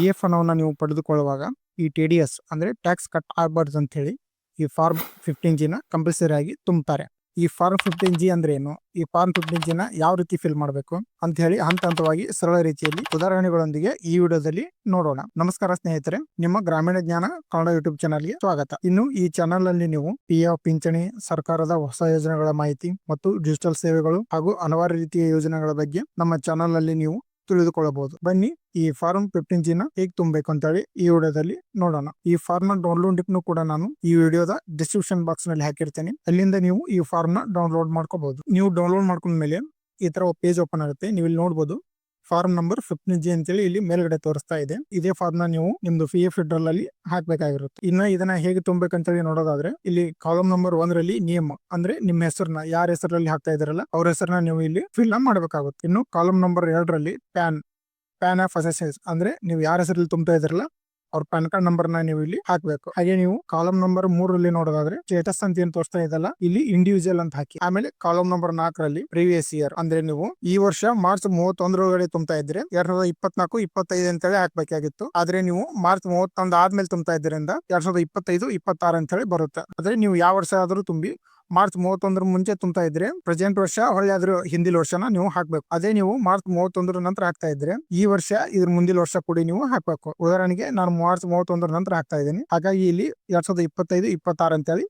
P F ಹಣವನ್ನು ನೀವು ಪಡೆದುಕೊಳ್ಳುವಾಗ ಈ ಟಿ ಡಿ ಎಸ್ ಅಂದ್ರೆ ಟ್ಯಾಕ್ಸ್ ಕಟ್ ಆಗಬಾರ್ದು ಅಂತ ಹೇಳಿ ಈ ಫಾರ್ಮ್ ಫಿಫ್ಟೀನ್ ಜಿನ ಕಂಪಲ್ಸರಿ ಆಗಿ ತುಂಬುತ್ತಾರೆ. ಈ ಫಾರ್ಮ್ ಫಿಫ್ಟೀನ್ ಜಿ ಅಂದ್ರೆ ಏನು? ಈ ಫಾರ್ಮ್ ಫಿಫ್ಟೀನ್ ಜಿನ ಯಾವ ರೀತಿ ಫಿಲ್ ಮಾಡಬೇಕು ಅಂತ ಹೇಳಿ ಹಂತ ಹಂತವಾಗಿ ಸರಳ ರೀತಿಯಲ್ಲಿ ಉದಾಹರಣೆಗಳೊಂದಿಗೆ ಈ ವಿಡಿಯೋದಲ್ಲಿ ನೋಡೋಣ. ನಮಸ್ಕಾರ ಸ್ನೇಹಿತರೆ, ನಿಮ್ಮ ಗ್ರಾಮೀಣ ಜ್ಞಾನ ಕನ್ನಡ ಯೂಟ್ಯೂಬ್ ಚಾನಲ್ಗೆ ಸ್ವಾಗತ. ಇನ್ನು ಈ ಚಾನಲ್ ಅಲ್ಲಿ ನೀವು ಪಿ ಎಫ್ ಪಿಂಚಣಿ, ಸರ್ಕಾರದ ಹೊಸ ಯೋಜನೆಗಳ ಮಾಹಿತಿ ಮತ್ತು ಡಿಜಿಟಲ್ ಸೇವೆಗಳು ಹಾಗೂ ಹಲವಾರು ರೀತಿಯ ಯೋಜನೆಗಳ ಬಗ್ಗೆ ನಮ್ಮ ಚಾನಲ್ ಅಲ್ಲಿ ನೀವು ತಿಳಿದುಕೊಳ್ಳಬಹುದು. ಬನ್ನಿ ಈ ಫಾರ್ಮ್ ಫಿಫ್ಟೀನ್ ಜಿನ ಹೇಗೆ ತುಂಬಬೇಕು ಅಂತ ಹೇಳಿ ಈ ವಿಡಿಯೋದಲ್ಲಿ ನೋಡೋಣ. ಈ ಫಾರ್ಮ್ನ ಡೌನ್ಲೋಡ್ ಕೂಡ ನಾನು ಈ ವಿಡಿಯೋದ ಡಿಸ್ಕ್ರಿಪ್ಷನ್ ಬಾಕ್ಸ್ನಲ್ಲಿ ಹಾಕಿರ್ತೇನೆ. ಅಲ್ಲಿಂದ ನೀವು ಈ ಫಾರ್ಮ್ನ ಡೌನ್ಲೋಡ್ ಮಾಡ್ಕೋಬಹುದು. ನೀವು ಡೌನ್ಲೋಡ್ ಮಾಡ್ಕೊಂಡ್ಮೇಲೆ ಈ ತರ ಪೇಜ್ ಓಪನ್ ಆಗುತ್ತೆ. ನೀವು ಇಲ್ಲಿ ನೋಡಬಹುದು ಫಾರ್ಮ್ ನಂಬರ್ ಫಿಫ್ಟಿನ್ ಜಿ ಅಂತೇಳಿ ಇಲ್ಲಿ ಮೇಲ್ಗಡೆ ತೋರಿಸ್ತಾ ಇದೆ. ಇದೇ ಫಾರ್ಮ್ನ ನೀವು ನಿಮ್ದು ಪಿ ಎಫ್ ಫೆಡ್ರಲ್ ಅಲ್ಲಿ ಹಾಕ್ಬೇಕಾಗಿರುತ್ತೆ. ಇನ್ನ ಇದನ್ನ ಹೇಗೆ ತುಂಬಬೇಕಂತೇಳಿ ನೋಡೋದಾದ್ರೆ, ಇಲ್ಲಿ ಕಾಲಮ್ ನಂಬರ್ ಒಂದರಲ್ಲಿ ನೇಮ್ ಅಂದ್ರೆ ನಿಮ್ಮ ಹೆಸರನ್ನ ಯಾರ ಹೆಸರಲ್ಲಿ ಹಾಕ್ತಾ ಇದಾರಲ್ಲ ಅವ್ರ ಹೆಸರನ್ನ ನೀವು ಇಲ್ಲಿ ಫಿಲ್ ಮಾಡಬೇಕಾಗುತ್ತೆ. ಇನ್ನು ಕಾಲಮ್ ನಂಬರ್ ಎರಡರಲ್ಲಿ ಪ್ಯಾನ್ ಪ್ಯಾನ್ ಆಫ್ ಅಸೆಸ್ ಅಂದ್ರೆ ನೀವು ಯಾರ ಹೆಸರಲ್ಲಿ ತುಂಬ್ತಾ ಇದ್ರಲ್ಲ ಅವ್ರ ಪ್ಯಾನ್ ಕಾರ್ಡ್ ನಂಬರ್ನ ನೀವು ಇಲ್ಲಿ ಹಾಕ್ಬೇಕು. ಹಾಗೆ ನೀವು ಕಾಲಮ್ ನಂಬರ್ ಮೂರರಲ್ಲಿ ನೋಡೋದಾದ್ರೆ ಸ್ಟೇಟಸ್ ಅಂತ ಏನ್ ತೋರಿಸ್ತಾ ಇದಲ್ಲ, ಇಲ್ಲಿ ಇಂಡಿವಿಜುವಲ್ ಅಂತ ಹಾಕಿ. ಆಮೇಲೆ ಕಾಲಮ್ ನಂಬರ್ ನಾಲ್ಕರಲ್ಲಿ ಪ್ರೀವಿಯಸ್ ಇಯರ್ ಅಂದ್ರೆ ನೀವು ಈ ವರ್ಷ ಮಾರ್ಚ್ ಮೂವತ್ತೊಂದರೊಳಗಡೆ ತುಂಬತಾ ಇದ್ರೆ ಎರಡ್ ಸಾವಿರದ ಇಪ್ಪತ್ನಾಲ್ಕು ಇಪ್ಪತ್ತೈದು ಅಂತೇಳಿ ಹಾಕ್ಬೇಕಾಗಿತ್ತು. ಆದ್ರೆ ನೀವು ಮಾರ್ಚ್ ಮೂವತ್ತೊಂದು ಆದ್ಮೇಲೆ ತುಂಬತಾ ಇದ್ರಿಂದ ಎರಡ್ ಸಾವಿರದ ಇಪ್ಪತ್ತೈದು ಇಪ್ಪತ್ತಾರು ಅಂತ ಹೇಳಿ ಬರುತ್ತೆ. ಆದ್ರೆ ನೀವು ಯಾವ ವರ್ಷ ಆದ್ರೂ ತುಂಬಿ ಮಾರ್ಚ್ ಮೂವತ್ತೊಂದರ ಮುಂಚೆ ತುಂಬ್ತಾ ಇದ್ರೆ. ಪ್ರೆಸೆಂಟ್ ವರ್ಷ ಹೊಳ್ಳಿ ಅದ್ರ ಹಿಂದಿನ ವರ್ಷನ ನೀವು ಹಾಕ್ಬೇಕು. ಅದೇ ನೀವು ಮಾರ್ಚ್ ಮೂವತ್ತೊಂದರ ನಂತರ ಹಾಕ್ತಾ ಇದ್ರೆ. ಈ ವರ್ಷ ಇದ್ರ ಮುಂದಿನ ವರ್ಷ ಕೂಡ ನೀವು ಹಾಕ್ಬೇಕು. ಉದಾಹರಣೆಗೆ ನಾನು ಮಾರ್ಚ್ ಮೂವತ್ತೊಂದರ ನಂತರ ಹಾಕ್ತಾ ಇದ್ದೀನಿ. ಹಾಗಾಗಿ ಇಲ್ಲಿ ಎರಡ್ ಸಾವಿರದ ಇಪ್ಪತ್ತೈದು, ಇಪ್ಪತ್ತಾರು ಅಂತೇಳಿ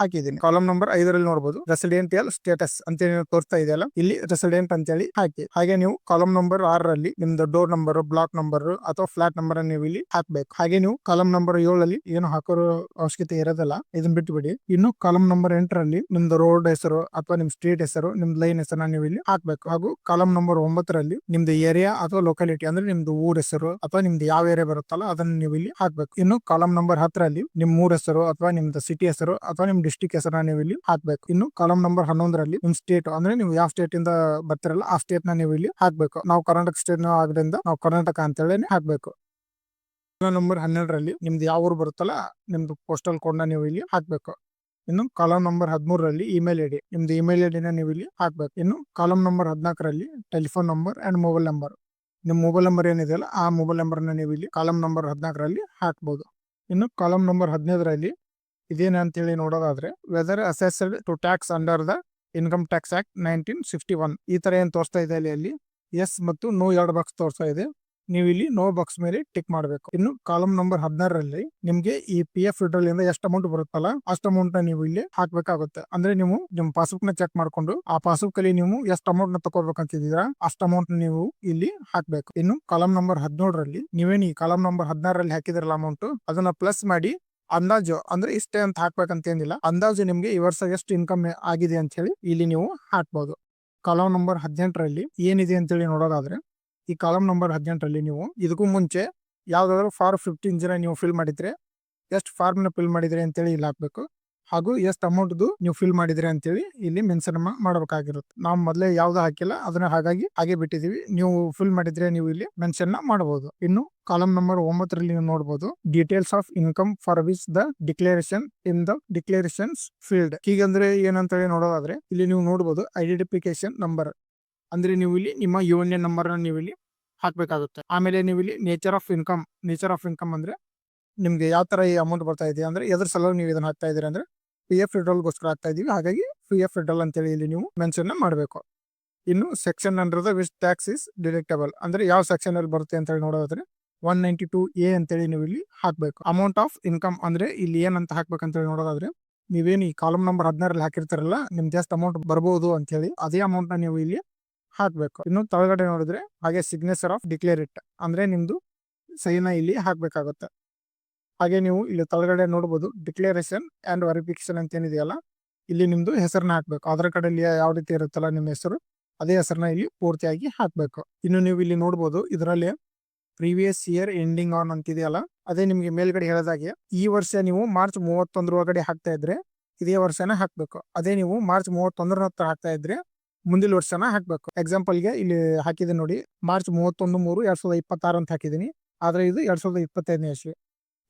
ಹಾಕಿದ್ದೀನಿ. ಕಾಲಮ್ ನಂಬರ್ ಐದರಲ್ಲಿ ನೋಡಬಹುದು ರೆಸಿಡೆಂಟಿಯಲ್ ಸ್ಟೇಟಸ್ ಅಂತ ತೋರಿಸ್ತಾ ಇದೆಯಲ್ಲ, ಇಲ್ಲಿ ರೆಸಿಡೆಂಟ್ ಅಂತೇಳಿ ಹಾಕಿ. ಹಾಗೆ ನೀವು ಕಾಲಮ್ ನಂಬರ್ ಆರರಲ್ಲಿ ನಿಮ್ದು ಡೋರ್ ನಂಬರ್ ಬ್ಲಾಕ್ ನಂಬರ್ ಅಥವಾ ಫ್ಲಾಟ್ ನಂಬರ್ ನೀವು ಇಲ್ಲಿ ಹಾಕ್ಬೇಕು. ಹಾಗೆ ನೀವು ಕಾಲಮ್ ನಂಬರ್ ಏಳಲ್ಲಿ ಏನು ಹಾಕೋ ಅವಶ್ಯಕತೆ ಇರೋದಿಲ್ಲ, ಇದನ್ನ ಬಿಟ್ಬಿಡಿ. ಇನ್ನು ಕಾಲಮ್ ನಂಬರ್ ಎಂಟರಲ್ಲಿ ನಿಮ್ದು ರೋಡ್ ಹೆಸರು ಅಥವಾ ನಿಮ್ ಸ್ಟ್ರೀಟ್ ಹೆಸರು, ನಿಮ್ ಲೈನ್ ಹೆಸರನ್ನ ನೀವು ಇಲ್ಲಿ ಹಾಕ್ಬೇಕು. ಹಾಗೂ ಕಾಲಮ್ ನಂಬರ್ ಒಂಬತ್ತರಲ್ಲಿ ನಿಮ್ದು ಏರಿಯಾ ಅಥವಾ ಲೊಕಾಲಿಟಿ ಅಂದ್ರೆ ನಿಮ್ದು ಊರ್ ಹೆಸರು ಅಥವಾ ನಿಮ್ದು ಯಾವ ಏರಿಯಾ ಬರುತ್ತಲ್ಲ, ಅದನ್ನ ನೀವು ಇಲ್ಲಿ ಹಾಕ್ಬೇಕು. ಇನ್ನು ಕಾಲಮ್ ನಂಬರ್ ಹತ್ತರಲ್ಲಿ ನಿಮ್ ಊರ್ ಹೆಸರು ಅಥವಾ ನಿಮ್ದು ಸಿಟಿ ಹೆಸರು ಅಥವಾ ನಿಮ್ ಡಿಸ್ಟಿಕ್ ಹೆಸರನ್ನ ನೀವು ಇಲ್ಲಿ ಹಾಕ್ಬೇಕು. ಇನ್ನು ಕಾಲಮ್ ನಂಬರ್ ಹನ್ನೊಂದರಲ್ಲಿ ನಿಮ್ ಸ್ಟೇಟ್ ಅಂದ್ರೆ ನೀವು ಯಾವ ಸ್ಟೇಟ್ ಇಂದ ಬರ್ತಿರಲ್ಲ ಆ ಸ್ಟೇಟ್ನ ನೀವು ಇಲ್ಲಿ ಹಾಕ್ಬೇಕು. ನಾವು ಕರ್ನಾಟಕ ಸ್ಟೇಟ್ ಆದ್ರಿಂದ ನಾವು ಕರ್ನಾಟಕ ಅಂತ ಹೇಳಿ ಹಾಕ್ಬೇಕು ನಂಬರ್ ಹನ್ನೆರಡರಲ್ಲಿ ನಿಮ್ದು ಯಾವ ಊರು ಬರುತ್ತಲ್ಲ ನಿಮ್ದು ಪೋಸ್ಟಲ್ ಕೋಡ್ನ ನೀವು ಇಲ್ಲಿ ಹಾಕ್ಬೇಕು. ಇನ್ನು ಕಾಲಮ್ ನಂಬರ್ ಹದಿಮೂರರಲ್ಲಿ ಇಮೇಲ್ ಐಡಿ ನಿಮ್ದು ಇಮೇಲ್ ಐಡಿನ ನೀವು ಇಲ್ಲಿ ಹಾಕ್ಬೇಕು. ಇನ್ನು ಕಾಲಮ್ ನಂಬರ್ ಹದಿನಾಲ್ಕರಲ್ಲಿ telephone number and mobile number ನಿಮ್ಮ ಮೊಬೈಲ್ ನಂಬರ್ ಏನಿದೆಯಲ್ಲ ಆ ಮೊಬೈಲ್ ನಂಬರ್ನ ನೀವು ಇಲ್ಲಿ ಕಾಲಮ್ ನಂಬರ್ ಹದಿನಾಲ್ಕರಲ್ಲಿ ಹಾಕ್ಬೋದು. ಇನ್ನು ಕಾಲಮ್ ನಂಬರ್ ಹದಿನೈದರಲ್ಲಿ ಇದೇನು ಅಂತೇಳಿ ನೋಡೋದಾದ್ರೆ whether assessed to tax under the income tax act nineteen sixty one ಈ ತರ ಏನು ತೋರಿಸ್ತಾ ಇದೆ ಅಲ್ಲಿ ಅಲ್ಲಿ ಎಸ್ ಮತ್ತು ನೋ ಎರಡು ಬಾಕ್ಸ್ ತೋರಿಸ್ತಾ ಇದೆ. ನೀವು ಇಲ್ಲಿ ನೋ ಬಾಕ್ಸ್ ಮೇಲೆ ಟಿಕ್ ಮಾಡಬೇಕು. ಇನ್ನು ಕಾಲಮ್ ನಂಬರ್ ಹದಿನಾರರಲ್ಲಿ ನಿಮ್ಗೆ ಈ ಪಿ ಎಫ್ ವಿಡ್ರಲ್ ಇಂದ ಎಷ್ಟು ಅಮೌಂಟ್ ಬರುತ್ತಲ್ಲ, ಅಷ್ಟು ಅಮೌಂಟ್ನ ನೀವು ಇಲ್ಲಿ ಹಾಕಬೇಕಾಗುತ್ತೆ. ಅಂದ್ರೆ ನೀವು ನಿಮ್ ಪಾಸ್ಬುಕ್ನ ಚೆಕ್ ಮಾಡ್ಕೊಂಡು, ಆ ಪಾಸ್ಬುಕ್ ಅಲ್ಲಿ ನೀವು ಎಷ್ಟು ಅಮೌಂಟ್ನ ತಗೋಬೇಕಂತಿದ್ದೀರಾ ಅಷ್ಟು ಅಮೌಂಟ್ ನೀವು ಇಲ್ಲಿ ಹಾಕ್ಬೇಕು. ಇನ್ನು ಕಾಲಮ್ ನಂಬರ್ ಹದಿನೇಳರಲ್ಲಿ ನೀವೇನು ಈ ಕಾಲಮ್ ನಂಬರ್ ಹದಿನಾರರಲ್ಲಿ ಹಾಕಿದಿರಲ್ಲ ಅಮೌಂಟ್ ಅದನ್ನ ಪ್ಲಸ್ ಮಾಡಿ ಅಂದಾಜು ಅಂದ್ರೆ ಇಷ್ಟೇ ಅಂತ ಹಾಕ್ಬೇಕಂತ ಏನಿಲ್ಲ ಅಂದಾಜು ನಿಮ್ಗೆ ಈ ವರ್ಷ ಎಷ್ಟು ಇನ್ಕಮ್ ಆಗಿದೆ ಅಂತ ಹೇಳಿ ಇಲ್ಲಿ ನೀವು ಹಾಕ್ಬೋದು. ಕಾಲಮ್ ನಂಬರ್ ಹದಿನೆಂಟರಲ್ಲಿ ಏನಿದೆ ಅಂತೇಳಿ ನೋಡೋದಾದ್ರೆ, ಈ ಕಾಲಮ್ ನಂಬರ್ ಹದಿನೆಂಟರಲ್ಲಿ ನೀವು ಇದಕ್ಕೂ ಮುಂಚೆ ಯಾವ್ದಾದ್ರು ಫಾರ್ಮ್ ಫಿಫ್ಟೀನ್ ಜನ ನೀವು ಫಿಲ್ ಮಾಡಿದ್ರೆ, ಎಷ್ಟು ಫಾರ್ಮ್ನ ಫಿಲ್ ಮಾಡಿದ್ರೆ ಅಂತೇಳಿ ಇಲ್ಲಿ ಹಾಕ್ಬೇಕು. ಹಾಗೂ ಎಷ್ಟು ಅಮೌಂಟ್ದು ನೀವು ಫಿಲ್ ಮಾಡಿದ್ರೆ ಅಂತೇಳಿ ಇಲ್ಲಿ ಮೆನ್ಷನ್ ಮಾಡಬೇಕಾಗಿರುತ್ತೆ. ನಾವು ಮೊದಲೇ ಯಾವ್ದು ಹಾಕಿಲ್ಲ, ಅದನ್ನ ಹಾಗಾಗಿ ಹಾಗೆ ಬಿಟ್ಟಿದೀವಿ. ನೀವು ಫಿಲ್ ಮಾಡಿದ್ರೆ ನೀವು ಇಲ್ಲಿ ಮೆನ್ಷನ್ ಮಾಡಬಹುದು ಇನ್ನು ಕಾಲಮ್ ನಂಬರ್ ಒಂಬತ್ತರಲ್ಲಿ ನೀವು ನೋಡಬಹುದು details of income for which the declaration in the declarations field ಹೀಗಂದ್ರೆ ಏನಂತೇಳಿ ನೋಡೋದಾದ್ರೆ, ಇಲ್ಲಿ ನೀವು ನೋಡಬಹುದು ಐಡೆಂಟಿಫಿಕೇಶನ್ ನಂಬರ್ ಅಂದ್ರೆ ನೀವು ಇಲ್ಲಿ ನಿಮ್ಮ ಯು ಎನ್ ಎನ್ ನಂಬರ್ ನೀವು ಇಲ್ಲಿ ಹಾಕಬೇಕಾಗುತ್ತೆ. ಆಮೇಲೆ ನೀವು ಇಲ್ಲಿ nature of income nature of income ಅಂದ್ರೆ ನಿಮ್ಗೆ ಯಾವ ತರ ಈ ಅಮೌಂಟ್ ಬರ್ತಾ ಇದೆ ಅಂದ್ರೆ, ಎದ್ರ ಸಲ ನೀವು ಇದನ್ನ ಹಾಕ್ತಾ ಇದೀರ ಅಂದ್ರೆ ಪಿ ಎಫ್ ಗೋಸ್ಕರ ಆಗ್ತಾ ಇದ್ದೀವಿ ಹಾಗಾಗಿ ಪಿ ಎಫ್ ಫೆಡ್ರಲ್ ಅಂತೇಳಿ ಇಲ್ಲಿ ನೀವು ಮೆನ್ಷನ್ ಮಾಡಬೇಕು. ಇನ್ನು section under which tax is deductible ಅಂದ್ರೆ ಯಾವ ಸೆಕ್ಷನ್ ಅಲ್ಲಿ ಬರುತ್ತೆ ಅಂತ ಹೇಳಿ ನೋಡೋದಾದ್ರೆ ಒನ್ ನೈಂಟಿ ಟೂ ಎ ಅಂತೇಳಿ ನೀವು ಇಲ್ಲಿ ಹಾಕಬೇಕು. ಅಮೌಂಟ್ ಆಫ್ ಇನ್ಕಮ್ ಅಂದ್ರೆ ಇಲ್ಲಿ ಏನಂತ ಹಾಕ್ಬೇಕಂತ ಹೇಳಿ ನೋಡೋದಾದ್ರೆ ನೀವೇನು ಈ ಕಾಲಮ್ ನಂಬರ್ ಹದಿನಾರಲ್ಲಿ ಹಾಕಿರ್ತಾರಲ್ಲ ನಿಮ್ ಜಾಸ್ತಿ ಅಮೌಂಟ್ ಬರ್ಬೋದು ಅಂತ ಹೇಳಿ ಅದೇ ಅಮೌಂಟ್ನ ನೀವು ಇಲ್ಲಿ ಹಾಕ್ಬೇಕು. ಇನ್ನು ತಳಗಡೆ ನೋಡಿದ್ರೆ ಹಾಗೆ ಸಿಗ್ನೇಚರ್ ಆಫ್ ಡಿಕ್ಲೇರಿಟ್ ಅಂದ್ರೆ ನಿಮ್ದು ಸೈನ ಇಲ್ಲಿ ಹಾಕ್ಬೇಕಾಗುತ್ತೆ. ಹಾಗೆ ನೀವು ಇಲ್ಲಿ ತಳಗಡೆ ನೋಡಬಹುದು ಡಿಕ್ಲೇರೇಷನ್ ಅಂಡ್ ವೆರಿಫಿಕೇಶನ್ ಅಂತ ಏನಿದೆಯಲ್ಲ, ಇಲ್ಲಿ ನಿಮ್ದು ಹೆಸರನ್ನ ಹಾಕ್ಬೇಕು. ಆಧಾರ್ ಕಾರ್ಡ್ ಅಲ್ಲಿ ಯಾವ ರೀತಿ ಇರುತ್ತಲ್ಲ ನಿಮ್ಮ ಹೆಸರು, ಅದೇ ಹೆಸರನ್ನ ಇಲ್ಲಿ ಪೂರ್ತಿಯಾಗಿ ಹಾಕ್ಬೇಕು. ಇನ್ನು ನೀವು ಇಲ್ಲಿ ನೋಡಬಹುದು ಇದರಲ್ಲಿ ಪ್ರೀವಿಯಸ್ ಇಯರ್ ಎಂಡಿಂಗ್ ಆನ್ ಅಂತಿದೆಯಲ್ಲ, ಅದೇ ನಿಮಗೆ ಮೇಲ್ಗಡೆ ಹೇಳಿದಾಗೆ, ಈ ವರ್ಷ ನೀವು ಮಾರ್ಚ್ ಮೂವತ್ತೊಂದರ ಒಳಗಡೆ ಹಾಕ್ತಾ ಇದ್ರೆ ಇದೇ ವರ್ಷನ ಹಾಕ್ಬೇಕು. ಅದೇ ನೀವು ಮಾರ್ಚ್ ಮೂವತ್ತೊಂದರ ಹತ್ರ ಹಾಕ್ತಾ ಇದ್ರೆ ಮುಂದಿನ ವರ್ಷನ ಹಾಕ್ಬೇಕು. ಎಕ್ಸಾಂಪಲ್ಗೆ ಇಲ್ಲಿ ಹಾಕಿದೆ ನೋಡಿ ಮಾರ್ಚ್ ಮೂವತ್ತೊಂದು ಮೂರು ಎರಡ್ ಸಾವಿರದ ಇಪ್ಪತ್ತಾರು ಅಂತ ಹಾಕಿದ್ದೀನಿ. ಆದ್ರೆ ಇದು ಎರಡ್ ಸಾವಿರದ ಇಪ್ಪತ್ತೈದನೇ ಇಸ್ವಿ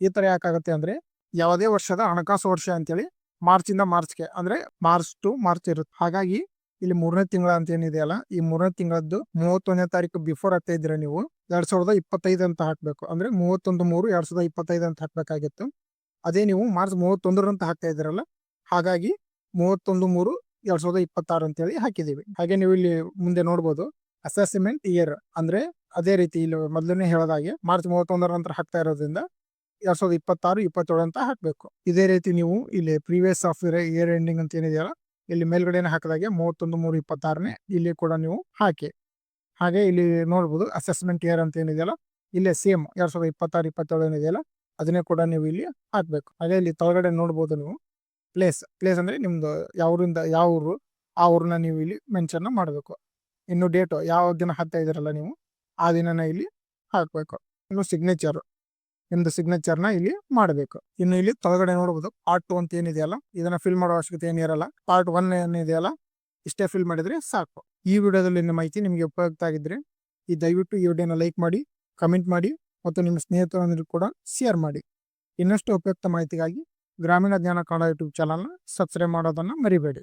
ಈ ತರ ಯಾಕಾಗುತ್ತೆ ಅಂದ್ರೆ ಯಾವುದೇ ವರ್ಷದ ಹಣಕಾಸು ವರ್ಷ ಅಂತೇಳಿ ಮಾರ್ಚ್ ಇಂದ ಮಾರ್ಚ್ಗೆ ಅಂದ್ರೆ ಮಾರ್ಚ್ ಟು ಮಾರ್ಚ್ ಇರುತ್ತೆ. ಹಾಗಾಗಿ ಇಲ್ಲಿ ಮೂರನೇ ತಿಂಗಳ ಅಂತ ಏನಿದೆಯಲ್ಲ ಈ ಮೂರನೇ ತಿಂಗಳದ್ದು ಮೂವತ್ತೊಂದನೇ ತಾರೀಕು ಬಿಫೋರ್ ಆಗ್ತಾ ಇದ್ರೆ ನೀವು, ಎರಡ್ ಸಾವಿರದ ಇಪ್ಪತ್ತೈದು ಅಂತ ಹಾಕ್ಬೇಕು. ಅಂದ್ರೆ ಮೂವತ್ತೊಂದು ಮೂರು ಎರಡ್ ಸಾವಿರದ ಇಪ್ಪತ್ತೈದು ಅಂತ ಹಾಕ್ಬೇಕಾಗಿತ್ತು. ಅದೇ ನೀವು ಮಾರ್ಚ್ ಮೂವತ್ತೊಂದರಂತ ಹಾಕ್ತಾ ಇದ್ದೀರಲ್ಲ, ಹಾಗಾಗಿ ಮೂವತ್ತೊಂದು ಮೂರು ಎರಡ್ ಸಾವಿರದ ಇಪ್ಪತ್ತಾರು ಅಂತ ಹೇಳಿ ಹಾಕಿದೀವಿ ಹಾಗೆ ನೀವು ಇಲ್ಲಿ ಮುಂದೆ ನೋಡ್ಬೋದು ಅಸೆಸ್ಮೆಂಟ್ ಇಯರ್ ಅಂದ್ರೆ ಅದೇ ರೀತಿ ಇಲ್ಲಿ ಮೊದಲನೇ ಹೇಳೋದಾಗೆ ಮಾರ್ಚ್ ಮೂವತ್ತೊಂದರ ನಂತರ ಹಾಕ್ತಾ ಇರೋದ್ರಿಂದ ಎರಡ್ ಸಾವಿರದ ಇಪ್ಪತ್ತಾರು ಇಪ್ಪತ್ತೇಳು ಅಂತ ಹಾಕಬೇಕು ಇದೇ ರೀತಿ ನೀವು ಇಲ್ಲಿ ಪ್ರೀವಿಯಸ್ ಆಫ್ ಇಯರ್ ಎಂಡಿಂಗ್ ಅಂತ ಏನಿದೆಯಲ್ಲ ಇಲ್ಲಿ ಮೇಲ್ಗಡೆನೆ ಹಾಕಿದಾಗೆ ಮೂವತ್ತೊಂದು ಮೂರು ಇಪ್ಪತ್ತಾರನೇ ಇಲ್ಲಿ ಕೂಡ ನೀವು ಹಾಕಿ ಹಾಗೆ ಇಲ್ಲಿ ನೋಡ್ಬೋದು ಅಸೆಸ್ಮೆಂಟ್ ಇಯರ್ ಅಂತ ಏನಿದೆಯಲ್ಲ ಇಲ್ಲೇ ಸೇಮ್ ಎರಡ್ ಸಾವಿರದ ಇಪ್ಪತ್ತಾರು ಇಪ್ಪತ್ತೇಳು ಏನಿದೆಯಲ್ಲ ಅದನ್ನೇ ಕೂಡ ನೀವು ಇಲ್ಲಿ ಹಾಕಬೇಕು ಹಾಗೆ ಇಲ್ಲಿ ತೊಳಗಡೆ ನೋಡ್ಬೋದು ನೀವು ಪ್ಲೇಸ್ ಪ್ಲೇಸ್ ಅಂದ್ರೆ ನಿಮ್ದು ಯಾವ್ರಿಂದ ಯಾವ ಊರು ಆ ಊರನ್ನ ನೀವು ಇಲ್ಲಿ ಮೆನ್ಷನ್ ಮಾಡಬೇಕು ಇನ್ನು ಡೇಟು ಯಾವ ದಿನ ಹತ್ತಾ ಇದ್ದೀರಲ್ಲ ನೀವು ಆ ದಿನನ ಇಲ್ಲಿ ಹಾಕಬೇಕು ಇನ್ನು ಸಿಗ್ನೇಚರ್ ನಿಮ್ದು ನ ಇಲ್ಲಿ ಮಾಡಬೇಕು. ಇನ್ನು ಇಲ್ಲಿ ತೊಳಗಡೆ ನೋಡಬಹುದು ಪಾರ್ಟ್ ಟು ಅಂತ ಏನಿದೆಯಲ್ಲ ಇದನ್ನ ಫಿಲ್ ಮಾಡೋ ಅವಶ್ಯಕತೆ ಏನಿರಲ್ಲ ಪಾರ್ಟ್ ಒನ್ ಏನಿದೆಯಲ್ಲ ಇಷ್ಟೇ ಫಿಲ್ ಮಾಡಿದ್ರೆ ಸಾಕು. ಈ ವಿಡಿಯೋದಲ್ಲಿ ಮಾಹಿತಿ ನಿಮಗೆ ಉಪಯುಕ್ತ ಆಗಿದ್ರೆ, ಈ ದಯವಿಟ್ಟು ಈ ವಿಡಿಯೋನ ಲೈಕ್ ಮಾಡಿ ಕಮೆಂಟ್ ಮಾಡಿ, ಮತ್ತು ನಿಮ್ಮ ಸ್ನೇಹಿತರೊಂದಿಗೆ ಕೂಡ ಶೇರ್ ಮಾಡಿ. ಇನ್ನಷ್ಟು ಉಪಯುಕ್ತ ಮಾಹಿತಿಗಾಗಿ ಗ್ರಾಮೀಣ ಜ್ಞಾನ ಕನ್ನಡ ಯೂಟ್ಯೂಬ್ ಚಾನಲ್ನ ಸಬ್ಸ್ಕ್ರೈಬ್ ಮಾಡೋದನ್ನ ಮರಿಬೇಡಿ.